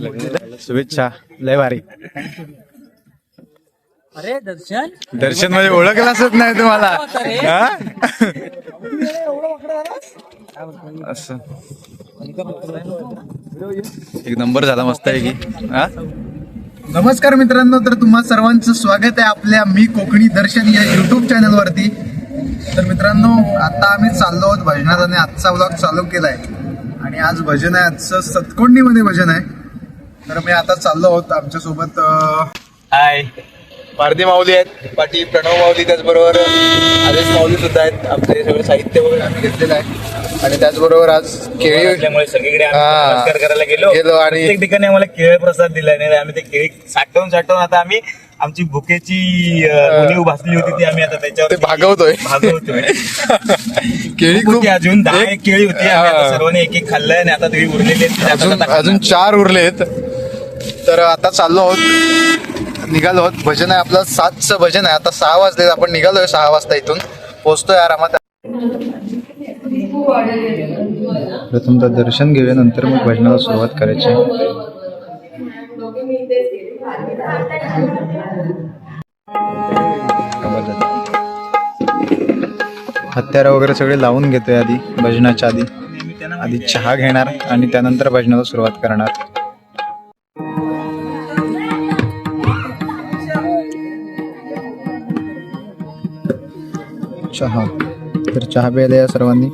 शुभेच्छा. लय भारी. अरे दर्शन? दर्शनमध्ये ओळखलाच नाही तुम्हाला. हा? असं. एक नंबर झाला मस्त आहे की. हा? नमस्कार मित्रांनो तर तुम्हा सर्वांचं स्वागत आहे आपल्या मी कोकणी दर्शन या युट्यूब चॅनल वरती. तर मित्रांनो आता आम्ही चाललो आहोत भजनात आणि आजचा ब्लॉग चालू केलाय. आणि आज भजन आहे आजचं सतकोंडीमध्ये भजन आहे. तर मी आता चाललो आहोत आमच्यासोबत हाय पारधी माऊली आहेत पाटी प्रणव माऊली त्याचबरोबर आदेश माऊली सुद्धा आहेत. आपले सगळे साहित्य वगैरे आम्ही घेतलेलं आहे. आणि त्याचबरोबर आज केळी असल्यामुळे सगळीकडे आम्ही हा. नमस्कार करायला गेलो. गेलो आणि- प्रत्येक ठिकाणी आम्हाला केळ प्रसाद दिला नाही आम्ही ते केळी साठवून साठवून आता आम्ही आमची भुकेची अं, उणीव भासली होती ती आम्ही आता त्याच्यावर ते भागवतोय. भागवतोय. केळी खूप होती अजून दहा एक- एक केळी होती आम्ही आता हा. सर्वांनी एक एक खाल्लंय आणि आता तुम्ही उरलेली आहेत, ती अजून अजून चार उरलेत. तर आता चाललो आहोत. निघालो आहोत. भजन आहे आपलं. सातचं भजन आहे. आता सहा वाजले. आपण निघालोय सहा वाजता इथून. पोहोचतोय आरामात. प्रथम तर दर्शन घेऊया. नंतर मग भजनाला सुरुवात करायची. हत्यारा वगैरे सगळे लावून घेतोय आधी. भजनाच्या आधी. आधी चहा घेणार आणि त्यानंतर भजनाला सुरुवात करणार. चहा तर चहा प्यायला या सर्वांनी.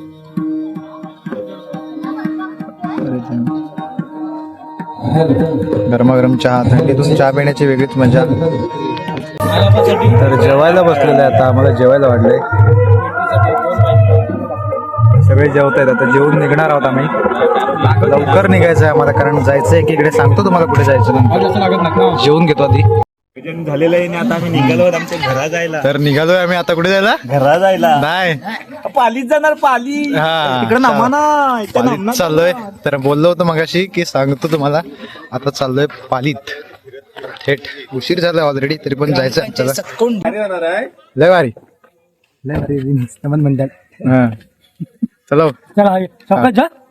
गरमागरम चहा थंडीतून चहा पिण्याची वेगळीच मजा. तर जेवायला बसलेलं आहे आता आम्हाला जेवायला वाढलंय सगळे जेवत आहेत आता जेवून निघणार आहोत आम्ही. लवकर निघायचं आहे आम्हाला कारण जायचं आहे इकडे. सांगतो तुम्हाला कुठे जायचं. जेवून घेतो आधी. भजन झालेलं आहे आणि आता आम्ही निघालो आमच्या घरा जायला. तर निघालोय आम्ही. आता कुठे जायला? घरा जायला. नाही. पालीत जाणार पाली. हा. तिकडे नामा ना इथं पालीत नामा. चाललोय. तर बोललो होतो मगाशी की सांगतो तुम्हाला. आता चाललोय पालीत. थेट उशीर झालाय ऑलरेडी तरी पण जायचं आहे. चला. लय भारी. लय भारी नमन म्हणतात हा. चलो.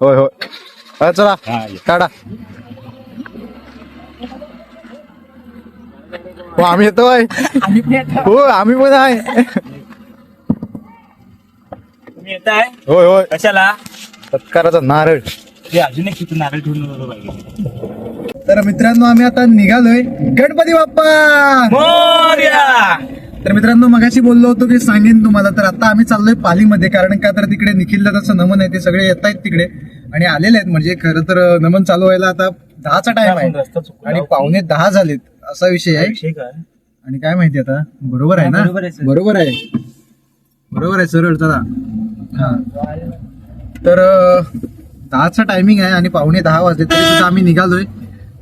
होय होय. हा, चला. काढा हो आम्ही येतोय. हो आम्ही पण आहे. तुम्ही होय होय. कशाला? सत्काराचा नारळ. ते अजून एक तिथून नारळ ठेवून पाहिजे तर मित्रांनो आम्ही आता निघालोय गणपती बाप्पा. मोरया! तर मित्रांनो मगाशी बोललो होतो की सांगेन तुम्हाला तर आता आम्ही चाललोय पालीमध्ये कारण का तर तिकडे निखिल दादाचं नमन आहे ते सगळे येत आहेत तिकडे. आणि आलेले आहेत म्हणजे खरं तर नमन चालू व्हायला आता दहाचा टाइम आहे. रस्ता चुकला. आणि पावणे दहा झालेत. असा विषय आहे. विषय काय? आणि काय माहिती आता? बरोबर आहे ना? बरोबर आहे. बरोबर आहे. बरोबर आहे सरळ चला. हा. तर अं, दहाचा टायमिंग आहे आणि पावणे दहा वाजले तरी सुद्धा आम्ही निघालोय.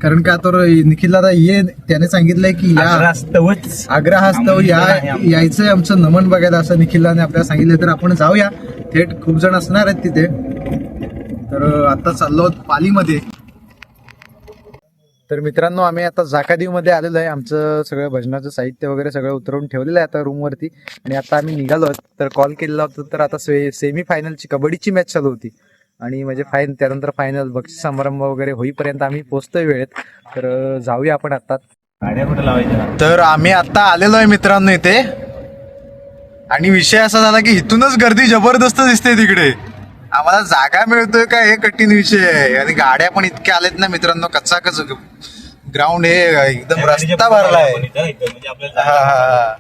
कारण का तर निखिल दादा ये त्याने सांगितलंय की या रास्तवच आग्रहास्तव या यायचंय आमचं नमन बघायला असं निखिलने आपल्याला सांगितलं तर आपण जाऊया. थेट खूप जण असणार आहेत तिथे. तर आता चाललो आहोत पालीमध्ये. तर मित्रांनो आम्ही आता जाकादीवमध्ये आलेलो आहे. आमचं सगळं भजनाचं साहित्य वगैरे सगळं उतरवून ठेवलेलं आहे आता रूमवरती आणि आता आम्ही निघालो. तर कॉल केलेला होता तर आता सेमी फायनलची कबड्डीची मॅच चालू होती. आणि म्हणजे फायन त्यानंतर फायनल बक्षीस समारंभ वगैरे होईपर्यंत आम्ही पोहोचतोय वेळेत. तर जाऊया आपण आता गाड्या कुठे लावायच्या? तर आम्ही आता आलेलो आहे मित्रांनो इथे. आणि विषय असा झाला की इथूनच गर्दी जबरदस्त दिसते तिकडे. आम्हाला जागा मिळतोय का हे कठीण विषय आहे. आणि गाड्या पण इतक्या आलेत ना मित्रांनो कच्चा कच ग्राउंड हे एकदम रस्ता भरलाय म्हणजे हा, हा, हा.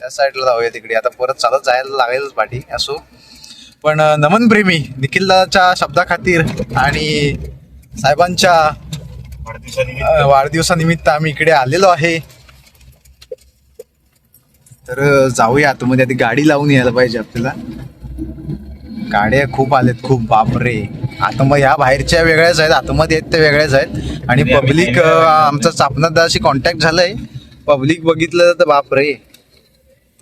त्या साईडला जाऊया तिकडे. आता परत चालत जायला लागेलच पाठी असो. पण नमन प्रेमी निखिल दादाच्या शब्दाखातीर आणि साहेबांच्या वाढदिवसानिमित्त. आम्ही इकडे आलेलो आहे. तर जाऊया. आतमध्ये आधी गाडी लावून यायला पाहिजे आपल्याला. गाड्या खूप आलेत खूप बापरे. आता मग ह्या बाहेरच्या वेगळ्याच आहेत आतमध्ये आहेत ते वेगळ्याच आहेत. आणि पब्लिक आमचा चापनादाशी कॉन्टॅक्ट झालंय. पब्लिक बघितलं तर बापरे.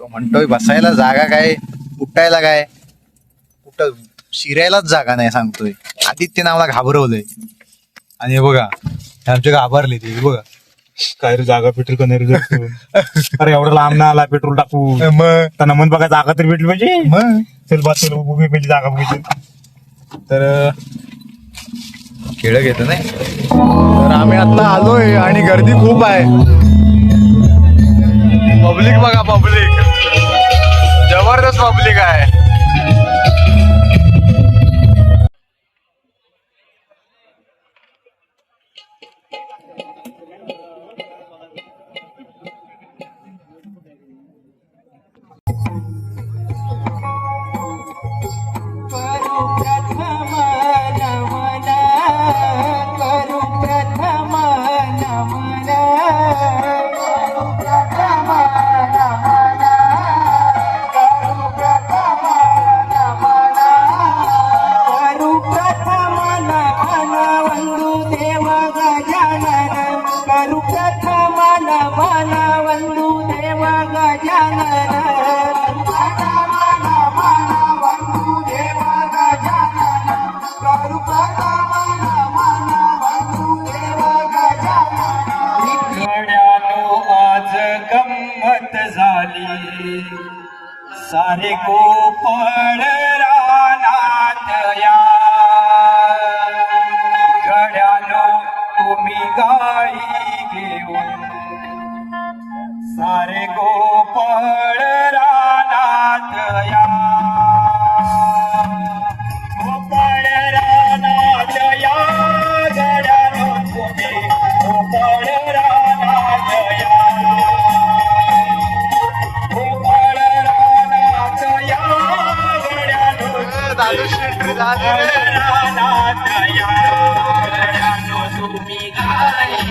तो म्हणतोय बसायला जागा काय? उठायला काय? कुठं? शिरायलाच जागा नाही सांगतोय. आदित्य नावाला घाबरवलंय. आणि हे बघा आमचे घाबरले ते बघा. काय रे जागा पेट्रोल का नाही रे? अरे एवढं लांब ना आला पेट्रोल टाकू. मग? त्यांना मन बघा जागा तरी भेटली पाहिजे. मग? चल बा चल उभी पहिली जागा बघायची तर केळं घेतो नाही. तर आम्ही आता आलोय आणि गर्दी खूप आहे. पब्लिक बघा पब्लिक गंमत झाली. सारे गोपाळ રાધા રાધા દયા નો તુમી ગાય.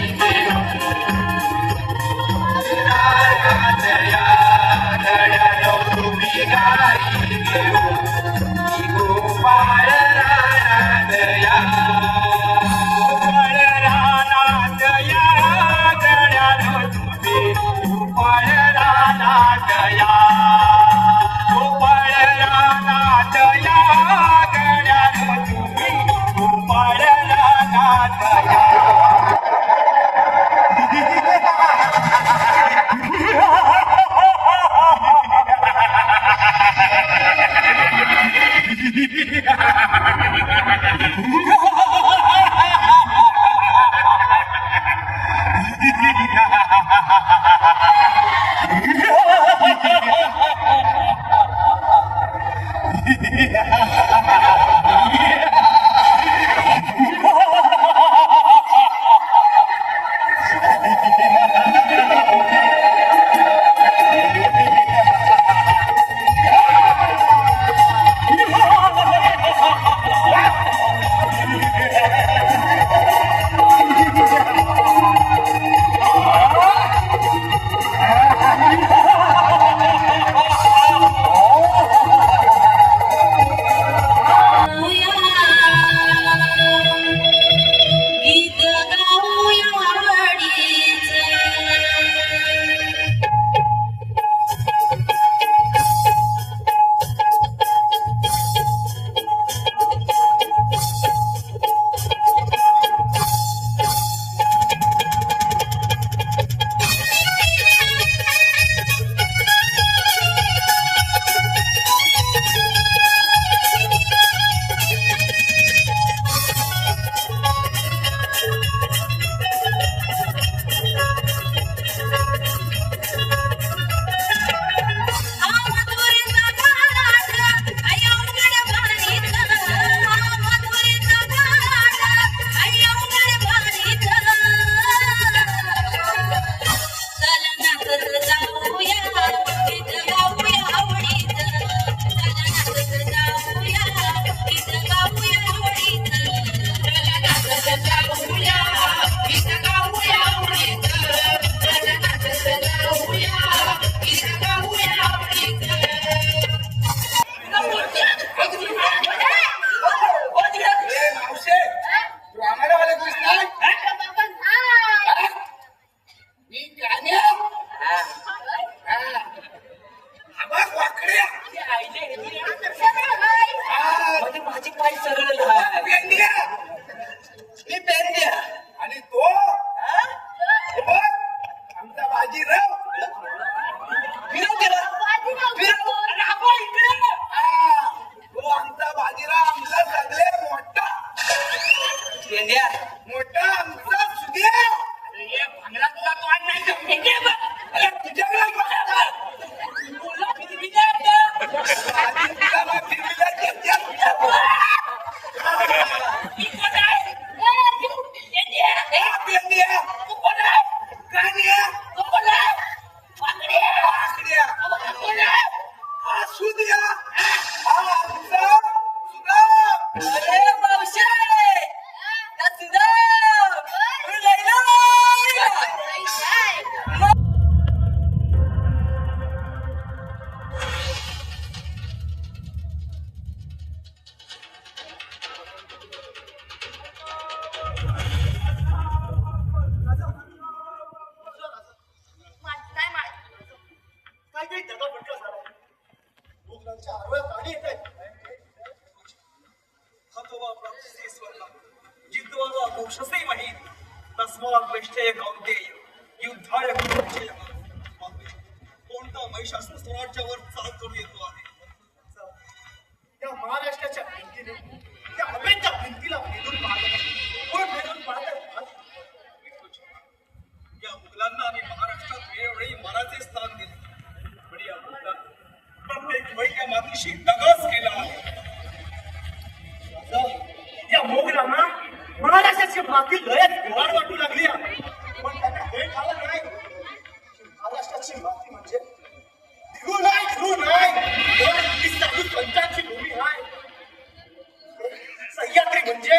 कोणता महिषासूर स्वराज्यावर चाल येतो आहे त्या महाराष्ट्राच्या भिंतीने त्या भिंतीला भेदून पाहत भेदून पाहत या मुघलांना आम्ही महाराष्ट्रात वेळोवेळी मनाचे स्थान दिले पण या मुघलांना प्रत्येक मातीशी दगाच केला आहे. त्या या मोगलांना महाराष्ट्राची माती लयच गोड वाटू लागली पण त्यांना हे कळलं नाही. महाराष्ट्राची माती म्हणजे धिरू नाही धिरू नाही. पंचांची भूमी आहे. सह्याद्री म्हणजे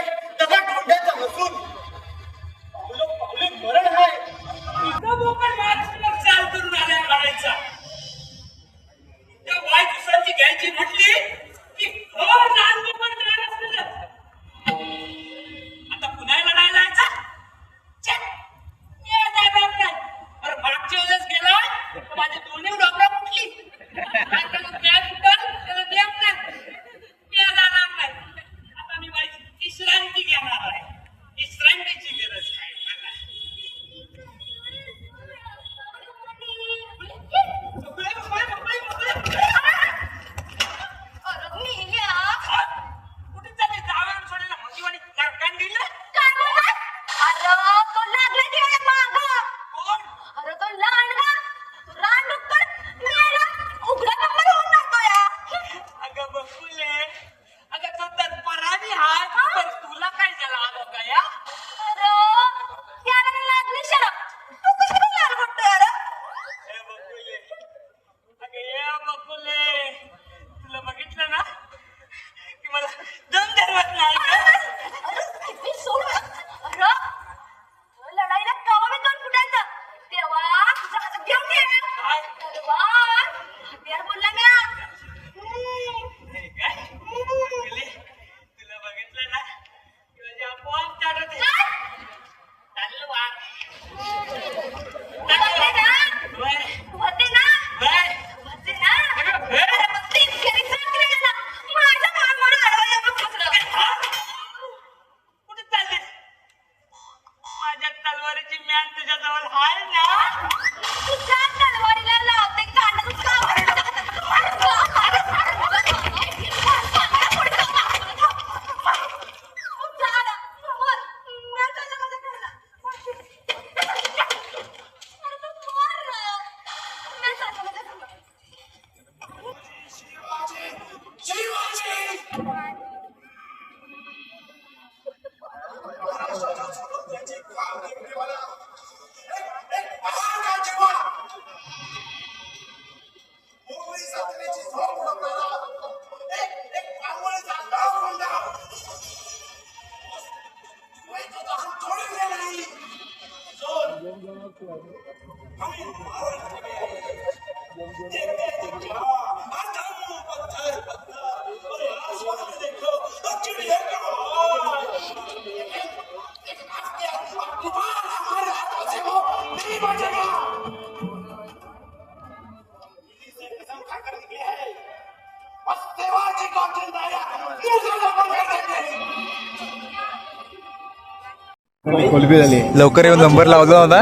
लवकर येऊन नंबर लावला होता.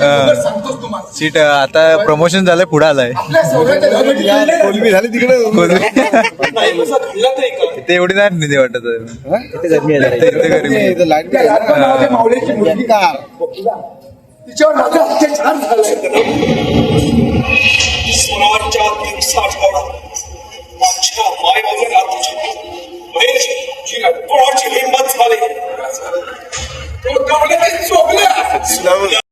हा. सीट आता प्रमोशन झालंय पुढे आलाय. कोलबी झाली तिकडे. ते एवढी नाही निधी वाटत. तिच्यावर Veja, diga, porte, rimando, falei. Colocar mulher tem que sofrer. Não.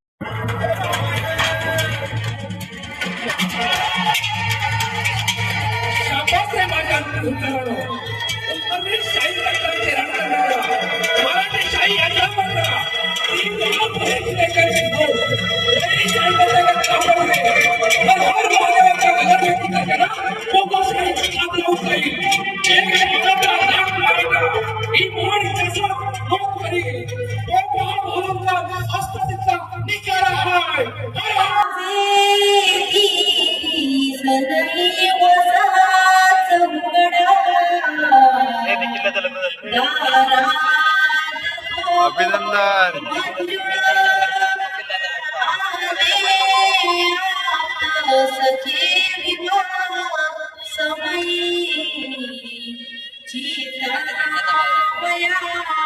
मंगल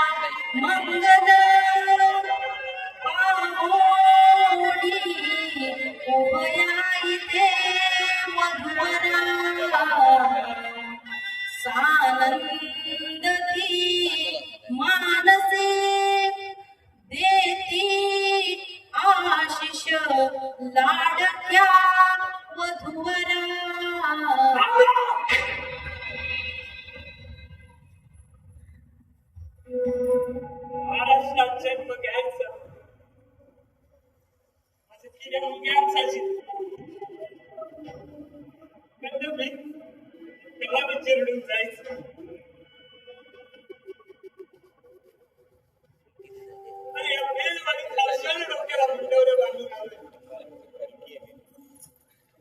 माझं किड्या अरे या बेलवाली खालशाने बांधून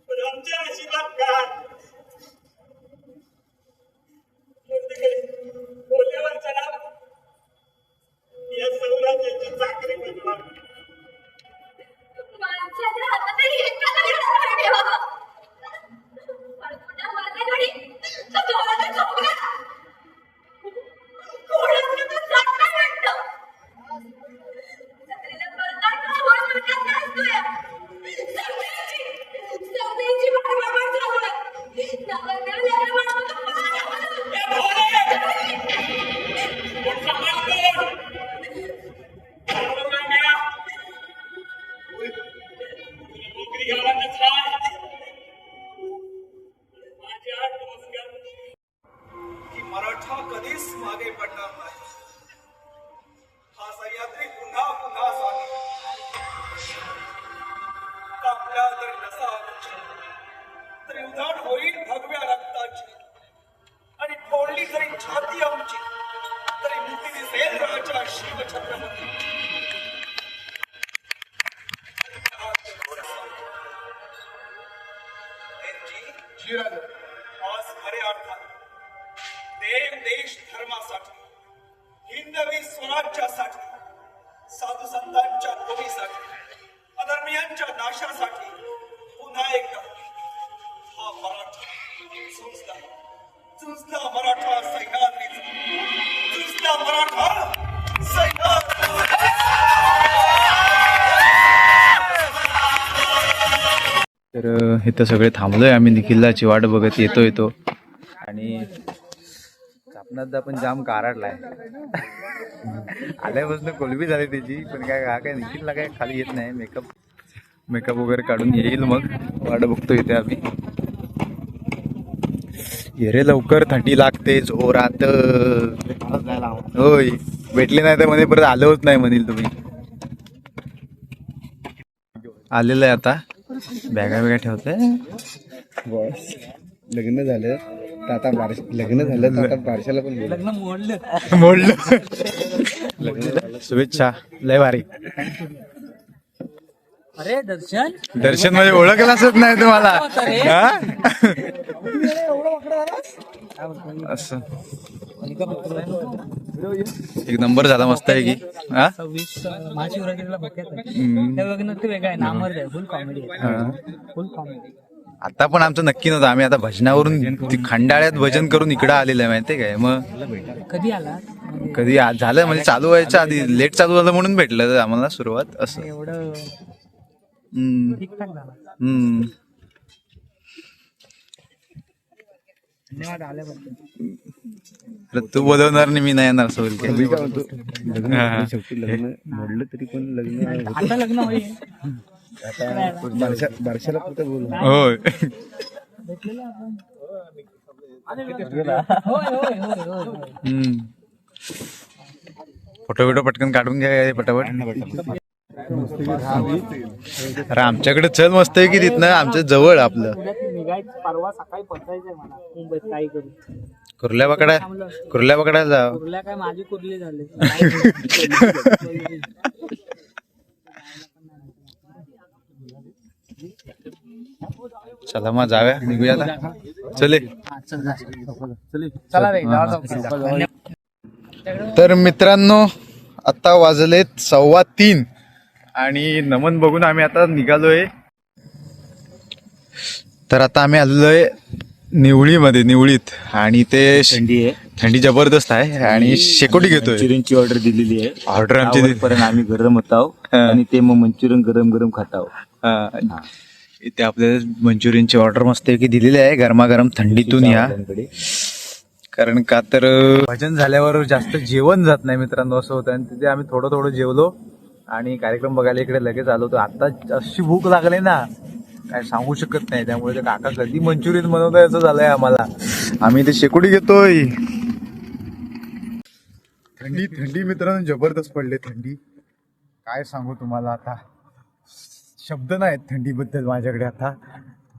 पण आमच्या नशिबात काय शिव छत्रपती आज इथं सगळे थांबलोय आम्ही. निखिलची वाट बघत येतो येतो आणि कापणात पण जाम काराडलाय आल्यापासून कोलबी झाली त्याची पण काय हा काय निखिलला काय खाली येत नाही. मेकअप मेकअप वगैरे काढून येईल मग. वाट बघतो इथे आम्ही. येरे लवकर थंडी लागते जोरात होय भेटले नाही तर म्हणे परत आलोच नाही म्हणील तुम्ही. आलेलं आहे आता. बॅगा बिगा ठेवतोय बॉस. लग्न झालं. तर आता बारश लग्न झालं तर आता बारशाला पण बोलू. लग्न मोडलं. मोडलं. शुभेच्छा. लय भारी. अरे दर्शन? दर्शनमध्ये ओळखलाच नाही तुम्हाला. हा? असं. एक नंबर झाला मस्त आहे की. हा? सव्वीस महाशिवरात्रीला बघ्यात हम्म. ते बघणं ते वेगळं आहे नामर आहे फुल कॉमेडी हा. फुल कॉमेडी आता पण आमचं नक्की नव्हतं. आम्ही आता भजनावरून ती खंडाळ्यात भजन करून इकडं आलेलं आहे माहितीये काय? मग कधी आला? कधी आ- झालं म्हणजे चालू व्हायच्या आधी लेट चालू झालं म्हणून भेटलं आम्हाला सुरुवात असं. एवढं हम्म, ठीकठाक झाला हम्म. धन्यवाद आल्याबद्दल अरे तू बोलवणार नाही मी नाही येणार सोल आता लग्न होईल. होय भेटलेलं आपण होय होय होय. होय होय फोटो बिटो पटकन काढून घ्या पटापट. अरे आमच्याकडे चल मस्त आहे की तिथनं? आमच्या जवळ आपलं. पुण्यात निघायचं परवा सकाळी पोचायचंय मला. मुंबईत काही करून कुर्ल्या पकडा कुर्ल्या पकडायला जा कुर्ल्या काय माझी कुर्ली झाले. चला मग जाऊया निघूया आता. चले. चला रे तर मित्रांनो आता वाजलेत सव्वा तीन. आणि नमन बघून आम्ही आता निघालोय. तर आता आम्ही आलेलोय निवळीमध्ये निवळीत. आणि ते थंडी आहे. थंडी जबरदस्त आहे. आणि शेकोटी घेतोय. मंचुरियनची ऑर्डर दिलेली आहे. ऑर्डर आमची दिली. आम्ही गरम होत आहोत. हा. आणि ते मग मंचुरियन गरम गरम खात आहोत. हा. इथे आपल्याला मंचुरियनची ऑर्डर मस्त की दिलेली आहे. गरमागरम थंडीतून या. कारण का तर भजन झाल्यावर जास्त जेवण जात नाही मित्रांनो असं होतं. आणि तिथे आम्ही थोडं थोडं जेवलो. आणि कार्यक्रम बघायला इकडे लगेच आलो होतो. आता अशी भूक लागली ना काय सांगू शकत नाही. त्यामुळे ते काका कधी मंचुरियन बनवताय झालंय आम्हाला. आम्ही ते शेकोडी घेतोय. थंडी थंडी मित्रांनो जबरदस्त पडले थंडी. काय सांगू तुम्हाला आता? शब्द नाहीत थंडीबद्दल माझ्याकडे आता.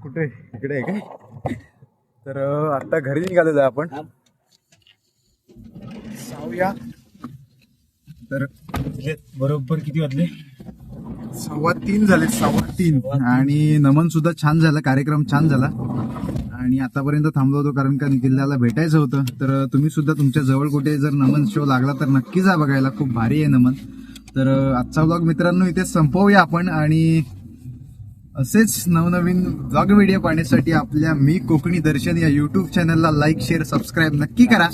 कुठे? इकडे आहे काय? तर आता घरी निघालेलो आहे आपण. जाऊया. तर बरोबर किती वाजले? सव्वा तीन झाले सव्वा तीन. आणि नमन सुद्धा छान झाला कार्यक्रम छान झाला. आणि आतापर्यंत थांबलो होतो कारण का निखिलला भेटायचं होतं. तर तुम्ही सुद्धा तुमच्या जवळ कुठे जर नमन शो लागला तर नक्की जा बघायला. खूप भारी आहे नमन. तर आजचा ब्लॉग मित्रांनो इथे संपवूया आपण. आणि असेच नवनवीन ब्लॉग व्हिडिओ पाहण्यासाठी आपल्या मी कोकणी दर्शन या युट्यूब चॅनलला लाईक शेअर सबस्क्राईब नक्की करा.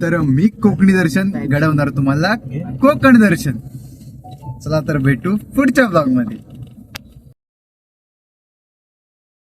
तर मी कोकणी दर्शन घडवणार तुम्हाला कोकण दर्शन. चला तर भेटू पुढच्या ब्लॉगमध्ये.